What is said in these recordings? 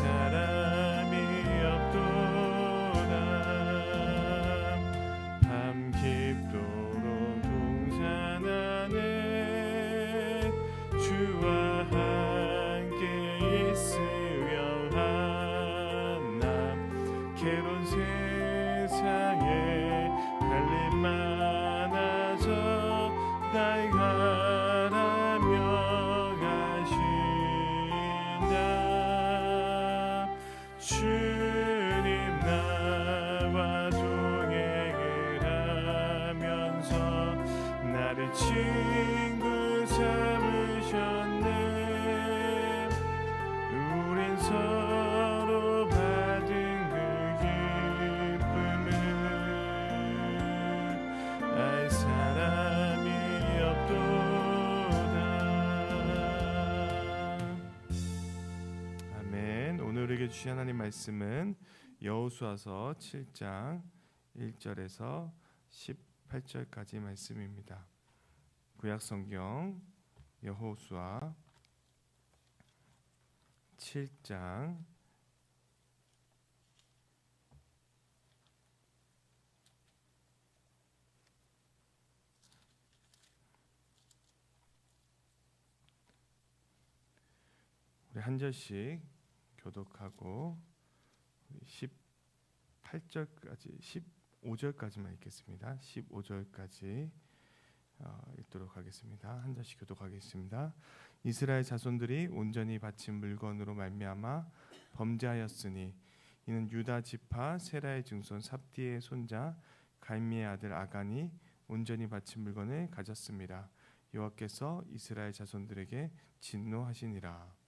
알 주신 하나님 말씀은 여호수아서 7장 1절에서 18절까지 말씀입니다. 구약 성경 여호수아 7장 우리 한 절씩 교독하고 18절까지 15절까지만 읽겠습니다. 15절까지 어, 읽도록 하겠습니다. 한 절씩 교독하겠습니다. 이스라엘 자손들이 온전히 바친 물건으로 말미암아 범죄하였으니 이는 유다 지파 세라의 증손 삽디의 손자 갈미의 아들 아간이 온전히 바친 물건을 가졌습니다. 여호와께서 이스라엘 자손들에게 진노하시니라.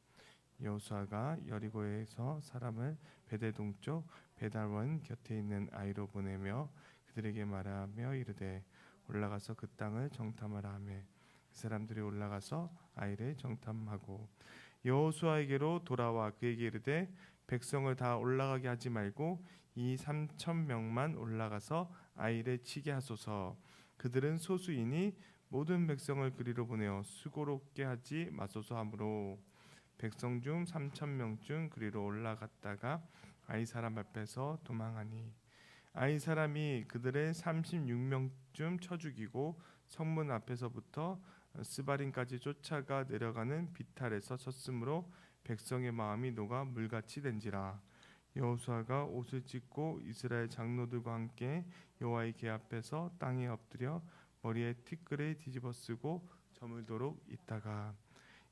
여호수아가 여리고에서 사람을 베델 동쪽 베달원 곁에 있는 아이로 보내며 그들에게 말하며 이르되 올라가서 그 땅을 정탐하라 하매 그 사람들이 올라가서 아이를 정탐하고 여호수아에게로 돌아와 그에게 이르되 백성을 다 올라가게 하지 말고 이 삼천 명만 올라가서 아이를 치게 하소서. 그들은 소수이니 모든 백성을 그리로 보내어 수고롭게 하지 마소서 하므로 백성 중 삼천 명중 그리로 올라갔다가 아이 사람 앞에서 도망하니 아이 사람이 그들의 36명쯤 쳐 죽이고 성문 앞에서부터 스바린까지 쫓아가 내려가는 비탈에서 쳤으므로 백성의 마음이 녹아 물같이 된지라. 여호수아가 옷을 찢고 이스라엘 장로들과 함께 여호와의 궤 앞에서 땅에 엎드려 머리에 티끌을 뒤집어 쓰고 저물도록 있다가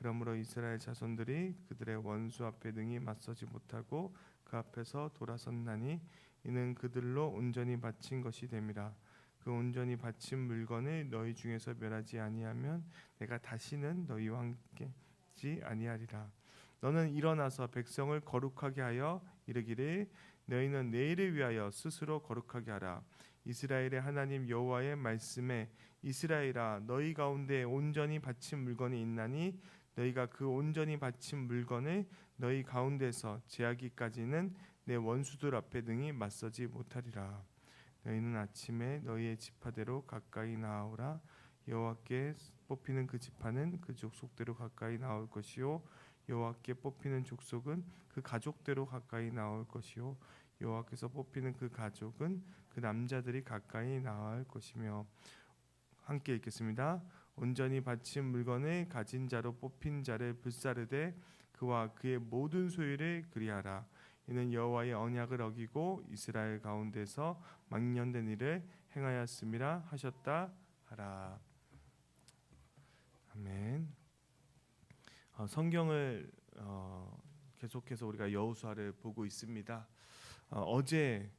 그러므로 이스라엘 자손들이 그들의 원수 앞에 능히 맞서지 못하고 그 앞에서 돌아섰나니 이는 그들로 온전히 바친 것이 됨이라. 그 온전히 바친 물건을 너희 중에서 멸하지 아니하면 내가 다시는 너희와 함께 지 아니하리라. 너는 일어나서 백성을 거룩하게 하여 이르기를 너희는 내일을 위하여 스스로 거룩하게 하라. 이스라엘의 하나님 여호와의 말씀에 이스라엘아 너희 가운데 온전히 바친 물건이 있나니 너희가 그 온전히 바친 물건을 너희 가운데서 제하기까지는 내 원수들 앞에 능히 맞서지 못하리라. 너희는 아침에 너희의 지파대로 가까이 나아오라. 여호와께 뽑히는 그 지파는 그 족속대로 가까이 나올 것이요. 여호와께 뽑히는 족속은 그 가족대로 가까이 나올 것이요. 여호와께서 뽑히는 그 가족은 그 남자들이 가까이 나올 것이며 함께 읽겠습니다. 온전히 바친 물건을 가진 자로 뽑힌 자를 불사르되 그와 그의 모든 소유를 그리하라. 이는 여호와의 언약을 어기고 이스라엘 가운데서 망년된 일을 행하였음이라 하셨다 하라. 아멘. 어, 성경을 어, 계속해서 우리가 여호수아를 보고 있습니다. 어, 제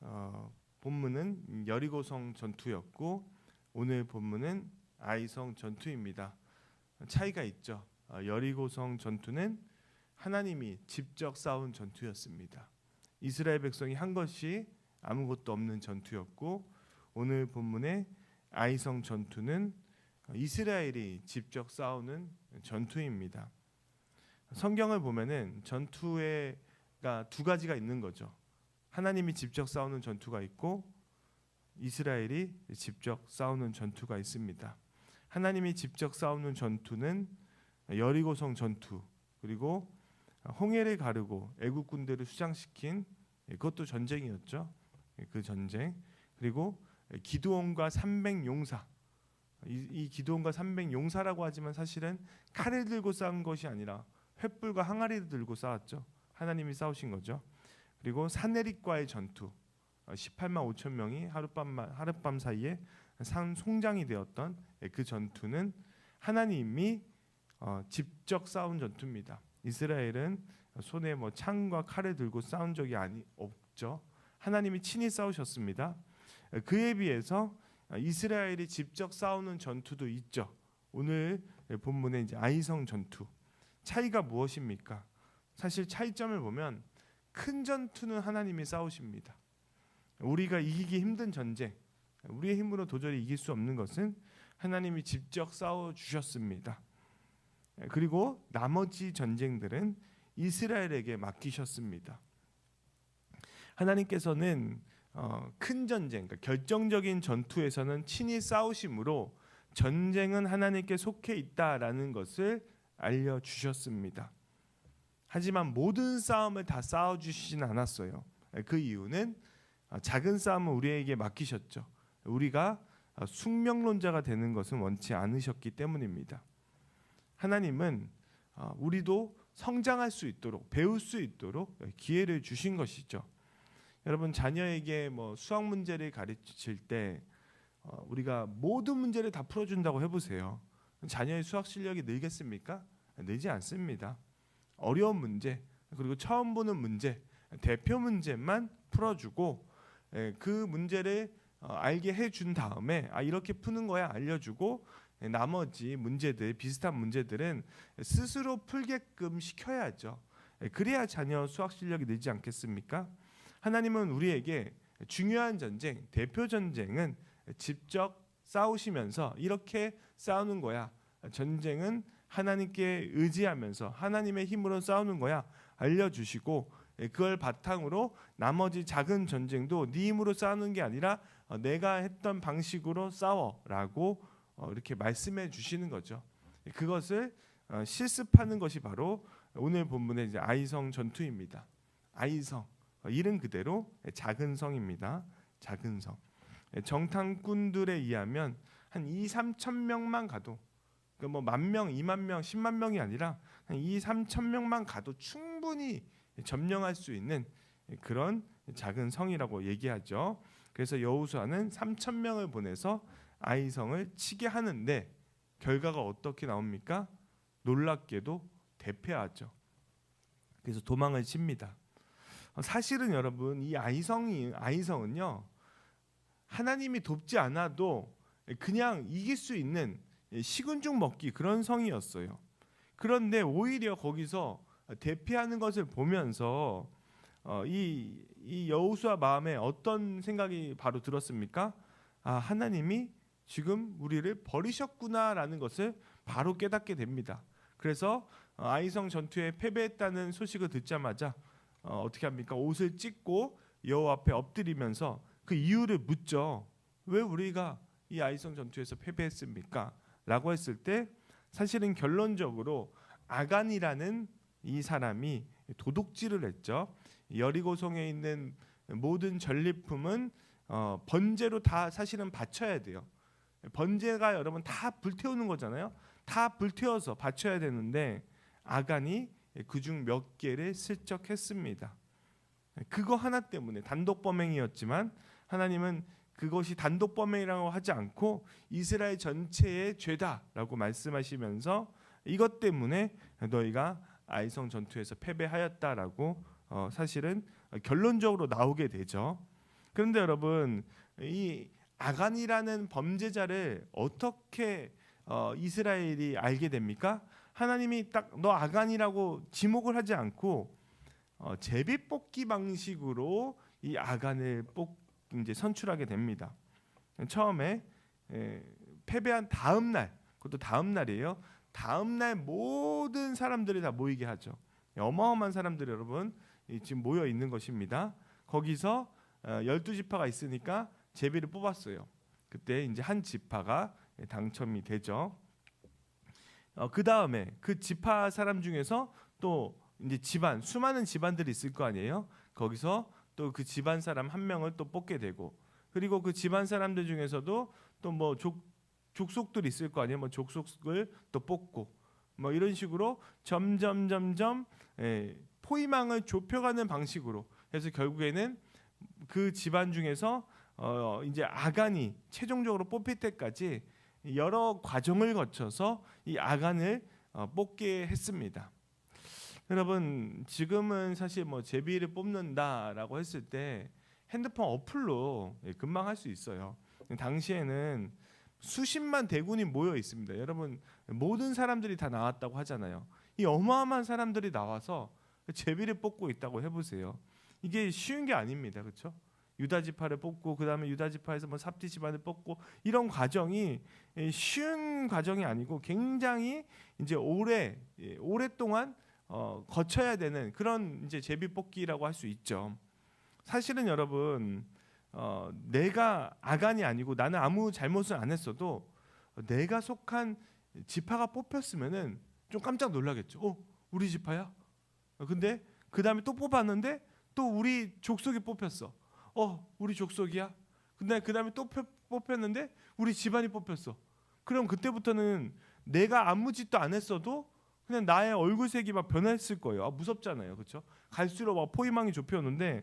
어, 본문은 여리고성 전투였고 오늘 본문은 아이성 전투입니다. 차이가 있죠. 어, 여리고성 전투는 하나님이 직접 싸운 전투였습니다. 이스라엘 백성이 한 것이 아무것도 없는 전투였고 오늘 본문의 아이성 전투는 이스라엘이 직접 싸우는 전투입니다. 성경을 보면은 전투에가 두 가지가 있는 거죠. 하나님이 직접 싸우는 전투가 있고 이스라엘이 직접 싸우는 전투가 있습니다. 하나님이 직접 싸우는 전투는 여리고성 전투 그리고 홍해를 가르고 애국 군대를 수장시킨 그것도 전쟁이었죠. 그 전쟁 그리고 기드온과 300 용사 이, 이 기드온과 300 용사라고 하지만 사실은 칼을 들고 싸운 것이 아니라 횃불과 항아리를 들고 싸웠죠. 하나님이 싸우신 거죠. 그리고 사내립과의 전투 18만 5천 명이 하룻밤 하룻밤 사이에 산 송장이 되었던 그 전투는 하나님이 어, 직접 싸운 전투입니다. 이스라엘은 손에 뭐 창과 칼을 들고 싸운 적이 아니 없죠. 하나님이 친히 싸우셨습니다. 그에 비해서 이스라엘이 직접 싸우는 전투도 있죠. 오늘 본문에 이제 아이성 전투 차이가 무엇입니까? 사실 차이점을 보면 큰 전투는 하나님이 싸우십니다. 우리가 이기기 힘든 전쟁, 우리의 힘으로 도저히 이길 수 없는 것은 하나님이 직접 싸워 주셨습니다. 그리고 나머지 전쟁들은 이스라엘에게 맡기셨습니다. 하나님께서는 어, 큰 전쟁, 그러니까 결정적인 전투에서는 친히 싸우심으로 전쟁은 하나님께 속해 있다라는 것을 알려 주셨습니다. 하지만 모든 싸움을 다 싸워 주시진 않았어요. 그 이유는 어, 작은 싸움은 우리에게 맡기셨죠. 우리가 어, 숙명론자가 되는 것은 원치 않으셨기 때문입니다. 하나님은 어, 우리도 성장할 수 있도록 배울 수 있도록 기회를 주신 것이죠. 여러분 자녀에게 뭐 수학 문제를 가르칠 때 어, 우리가 모든 문제를 다 풀어준다고 해보세요. 자녀의 수학 실력이 늘겠습니까? 늘지 않습니다. 어려운 문제 그리고 처음 보는 문제 대표 문제만 풀어주고 예, 그 문제를 어, 알게 해준 다음에 아 이렇게 푸는 거야 알려주고 예, 나머지 문제들 비슷한 문제들은 스스로 풀게끔 시켜야죠. 예, 그래야 자녀 수학 실력이 늘지 않겠습니까? 하나님은 우리에게 중요한 전쟁, 대표 전쟁은 직접 싸우시면서 이렇게 싸우는 거야. 전쟁은 하나님께 의지하면서 하나님의 힘으로 싸우는 거야. 알려주시고 예, 그걸 바탕으로 나머지 작은 전쟁도 네 힘으로 싸우는 게 아니라 어, 내가 했던 방식으로 싸워라고 어, 이렇게 말씀해 주시는 거죠. 그것을 어, 실습하는 것이 바로 오늘 본문의 이제 아이성 전투입니다. 아이성 어, 이름 그대로 작은 성입니다. 작은 성. 예, 정탐꾼들에 의하면 한 2, 3천 명만 가도 그뭐만 명, 2만 명, 10만 명이 아니라 한 2, 3천 명만 가도 충분히 점령할 수 있는 그런 작은 성이라고 얘기하죠. 그래서 여호수아는 3천 명을 보내서 아이성을 치게 하는데 결과가 어떻게 나옵니까? 놀랍게도 대패하죠. 그래서 도망을 칩니다. 사실은 여러분 이 아이성이 아이성은요 하나님이 돕지 않아도 그냥 이길 수 있는 식은 죽 먹기 그런 성이었어요. 그런데 오히려 거기서 대피하는 것을 보면서 어, 이, 이 여호수아 마음에 어떤 생각이 바로 들었습니까? 아 하나님이 지금 우리를 버리셨구나라는 것을 바로 깨닫게 됩니다. 그래서 어, 아이성 전투에 패배했다는 소식을 듣자마자 어, 어떻게 합니까? 옷을 찢고 여호와 앞에 엎드리면서 그 이유를 묻죠. 왜 우리가 이 아이성 전투에서 패배했습니까? 라고 했을 때 사실은 결론적으로 아간이라는 이 사람이 도둑질을 했죠. 여리고성에 있는 모든 전리품은 어, 번제로 다 사실은 바쳐야 돼요. 번제가 여러분 다 불태우는 거잖아요. 다 불태워서 바쳐야 되는데 아간이 그중 몇 개를 슬쩍 했습니다. 그거 하나 때문에 단독 범행이었지만 하나님은 그것이 단독 범행이라고 하지 않고 이스라엘 전체의 죄다라고 말씀하시면서 이것 때문에 너희가 아이성 전투에서 패배하였다라고 어, 사실은 결론적으로 나오게 되죠. 그런데 여러분 이 아간이라는 범죄자를 어떻게 어, 이스라엘이 알게 됩니까? 하나님이 딱 너 아간이라고 지목을 하지 않고 어, 제비 뽑기 방식으로 이 아간을 뽑 이제 선출하게 됩니다. 처음에 에, 패배한 다음 날, 그것도 다음 날이에요. 다음 날 모든 사람들이 다 모이게 하죠. 어마어마한 사람들이 여러분 지금 모여 있는 것입니다. 거기서 어, 열두 지파가 있으니까 제비를 뽑았어요. 그때 이제 한 지파가 당첨이 되죠. 어, 그 다음에 그 지파 사람 중에서 또 이제 집안 수많은 집안들이 있을 거 아니에요. 거기서 또 그 집안 사람 한 명을 또 뽑게 되고 그리고 그 집안 사람들 중에서도 또 뭐 족속들 있을 거 아니에요. 뭐 족속을 또 뽑고 뭐 이런 식으로 점점 점점 예, 포위망을 좁혀가는 방식으로 해서 결국에는 그 집안 중에서 어 이제 아간이 최종적으로 뽑힐 때까지 여러 과정을 거쳐서 이 아간을 어, 뽑게 했습니다. 여러분 지금은 사실 뭐 제비를 뽑는다라고 했을 때 핸드폰 어플로 예, 금방 할 수 있어요. 당시에는 수십만 대군이 모여 있습니다. 여러분 모든 사람들이 다 나왔다고 하잖아요. 이 어마어마한 사람들이 나와서 제비를 뽑고 있다고 해보세요. 이게 쉬운 게 아닙니다. 그렇죠? 유다 지파를 뽑고 그 다음에 유다 지파에서 뭐 삽디 집안을 뽑고 이런 과정이 예, 쉬운 과정이 아니고 굉장히 이제 오래 예, 오랫동안 어, 거쳐야 되는 그런 이제 제비 뽑기라고 할 수 있죠. 사실은 여러분 어, 내가 아간이 아니고 나는 아무 잘못을 안 했어도 내가 속한 지파가 뽑혔으면은 좀 깜짝 놀라겠죠. 어, 우리 지파야? 어, 근데 그 다음에 또 뽑았는데 또 우리 족속이 뽑혔어. 어, 우리 족속이야. 근데 그 다음에 또 펴- 뽑혔는데 우리 집안이 뽑혔어. 그럼 그때부터는 내가 아무 짓도 안 했어도 그냥 나의 얼굴색이 막 변했을 거예요. 아, 무섭잖아요, 그렇죠? 갈수록 막 포위망이 좁혀오는데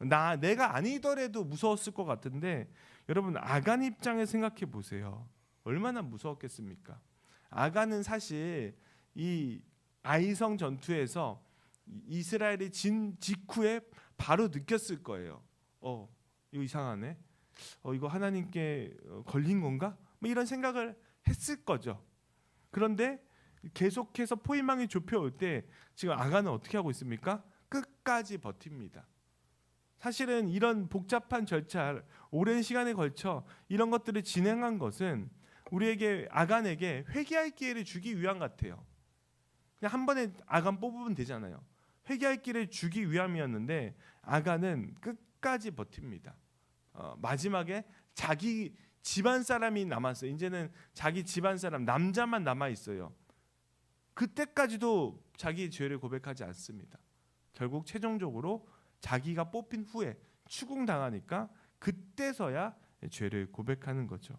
나 내가 아니더라도 무서웠을 것 같은데 여러분 아간 입장에 생각해 보세요. 얼마나 무서웠겠습니까? 아간은 사실 이 아이성 전투에서 이스라엘이 진 직후에 바로 느꼈을 거예요. 어, 이거 이상하네. 어, 이거 하나님께 어, 걸린 건가? 뭐 이런 생각을 했을 거죠. 그런데 계속해서 포위망이 좁혀올 때 지금 아간은 어떻게 하고 있습니까? 끝까지 버팁니다. 사실은 이런 복잡한 절차, 오랜 시간에 걸쳐 이런 것들을 진행한 것은 우리에게 아간에게 회개할 기회를 주기 위한 같아요. 그냥 한 번에 아간 뽑으면 되잖아요. 회개할 기회를 주기 위함이었는데 아간은 끝까지 버팁니다. 어, 마지막에 자기 집안 사람이 남았어요. 이제는 자기 집안 사람 남자만 남아 있어요. 그때까지도 자기 죄를 고백하지 않습니다. 결국 최종적으로 자기가 뽑힌 후에 추궁당하니까 그때서야 죄를 고백하는 거죠.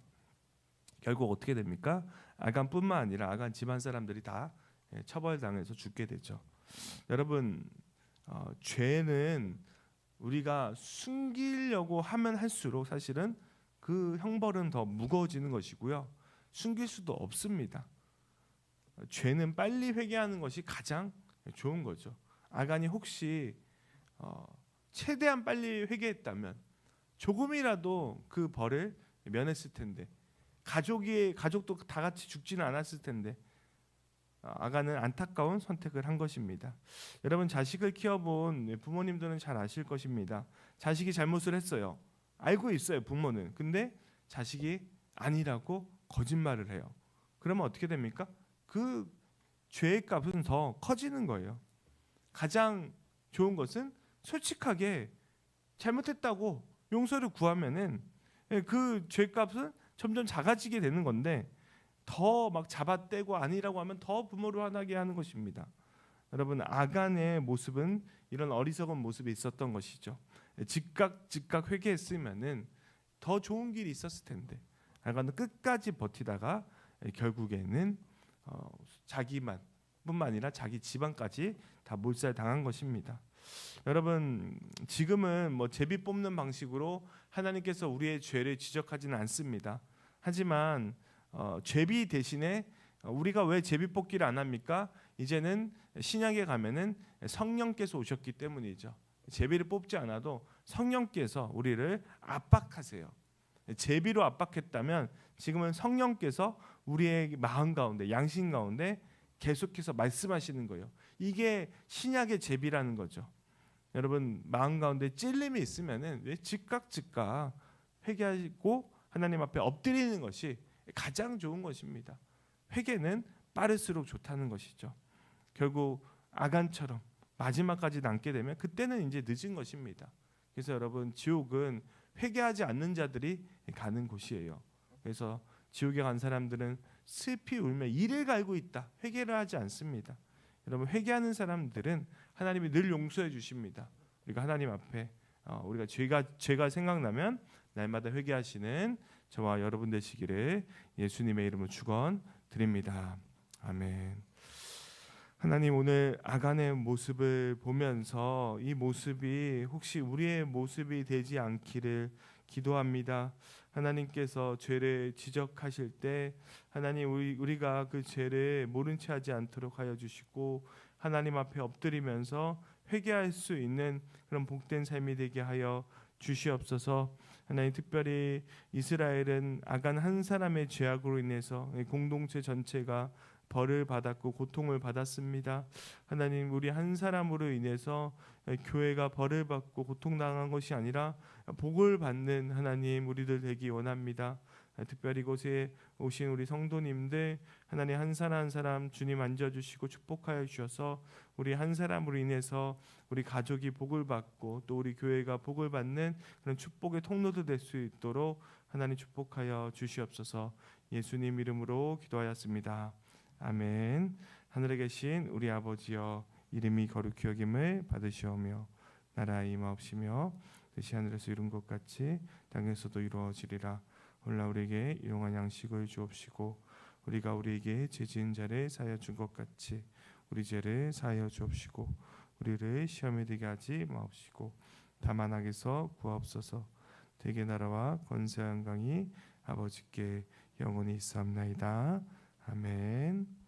결국 어떻게 됩니까? 아간뿐만 아니라 아간 집안 사람들이 다 예, 처벌당해서 죽게 되죠. 여러분 어, 죄는 우리가 숨기려고 하면 할수록 사실은 그 형벌은 더 무거워지는 것이고요. 숨길 수도 없습니다. 죄는 빨리 회개하는 것이 가장 좋은 거죠. 아간이 혹시 어, 최대한 빨리 회개했다면 조금이라도 그 벌을 면했을 텐데 가족이 가족도 다 같이 죽지는 않았을 텐데 어, 아간은 안타까운 선택을 한 것입니다. 여러분 자식을 키워본 부모님들은 잘 아실 것입니다. 자식이 잘못을 했어요. 알고 있어요 부모는. 근데 자식이 아니라고 거짓말을 해요. 그러면 어떻게 됩니까? 그 죄의 값은 더 커지는 거예요. 가장 좋은 것은 솔직하게 잘못했다고 용서를 구하면은 예, 그 죄값은 점점 작아지게 되는 건데 더 막 잡아떼고 아니라고 하면 더 부모를 화나게 하는 것입니다. 여러분 아간의 모습은 이런 어리석은 모습이 있었던 것이죠. 예, 즉각 즉각 회개했으면은 더 좋은 길이 있었을 텐데 아간은 끝까지 버티다가 예, 결국에는 어, 자기만 뿐만 아니라 자기 집안까지 다 몰살 당한 것입니다. 여러분 지금은 뭐 제비 뽑는 방식으로 하나님께서 우리의 죄를 지적하지는 않습니다. 하지만 어, 죄비 대신에 어, 우리가 왜 제비 뽑기를 안 합니까? 이제는 신약에 가면은 성령께서 오셨기 때문이죠. 제비를 뽑지 않아도 성령께서 우리를 압박하세요. 제비로 압박했다면 지금은 성령께서 우리의 마음 가운데 양심 가운데 계속해서 말씀하시는 거예요. 이게 신약의 제비라는 거죠. 여러분 마음 가운데 찔림이 있으면은 왜 즉각 즉각 회개하고 하나님 앞에 엎드리는 것이 가장 좋은 것입니다. 회개는 빠를수록 좋다는 것이죠. 결국 아간처럼 마지막까지 남게 되면 그때는 이제 늦은 것입니다. 그래서 여러분 지옥은 회개하지 않는 자들이 가는 곳이에요. 그래서 지옥에 간 사람들은 슬피 울며 이를 갈고 있다. 회개를 하지 않습니다. 여러분 회개하는 사람들은 하나님이 늘 용서해 주십니다. 우리가 하나님 앞에 어, 우리가 죄가 죄가 생각나면 날마다 회개하시는 저와 여러분 되시기를 예수님의 이름으로 축원 드립니다. 아멘. 하나님 오늘 아간의 모습을 보면서 이 모습이 혹시 우리의 모습이 되지 않기를 기도합니다. 하나님께서 죄를 지적하실 때 하나님 우리, 우리가 그 죄를 모른 채 하지 않도록 하여 주시고 하나님 앞에 엎드리면서 회개할 수 있는 그런 복된 삶이 되게 하여 주시옵소서. 하나님 특별히 이스라엘은 아간 한 사람의 죄악으로 인해서 공동체 전체가 벌을 받았고 고통을 받았습니다. 하나님 우리 한 사람으로 인해서 교회가 벌을 받고 고통당한 것이 아니라 복을 받는 하나님 우리들 되기 원합니다. 특별히 이곳에 오신 우리 성도님들 하나님 한 사람 한 사람 주님 앉아주시고 축복하여 주셔서 우리 한 사람으로 인해서 우리 가족이 복을 받고 또 우리 교회가 복을 받는 그런 축복의 통로도 될 수 있도록 하나님 축복하여 주시옵소서 예수님 이름으로 기도하였습니다. 아멘. 하늘에 계신 우리 아버지여 이름이 거룩히 여김을 받으시오며 나라의 임하옵시며 뜻이 하늘에서 이룬 것 같이 땅에서도 이루어지리라 오늘날 우리에게 일용할 양식을 주옵시고 우리가 우리에게 죄 지은 자를 사하여 준 것 같이 우리 죄를 사하여 주옵시고 우리를 시험에 들게 하지 마옵시고 다만 악에서 구하옵소서. 대개 나라와 권세 영광이 아버지께 영원히 있사옵나이다. 아멘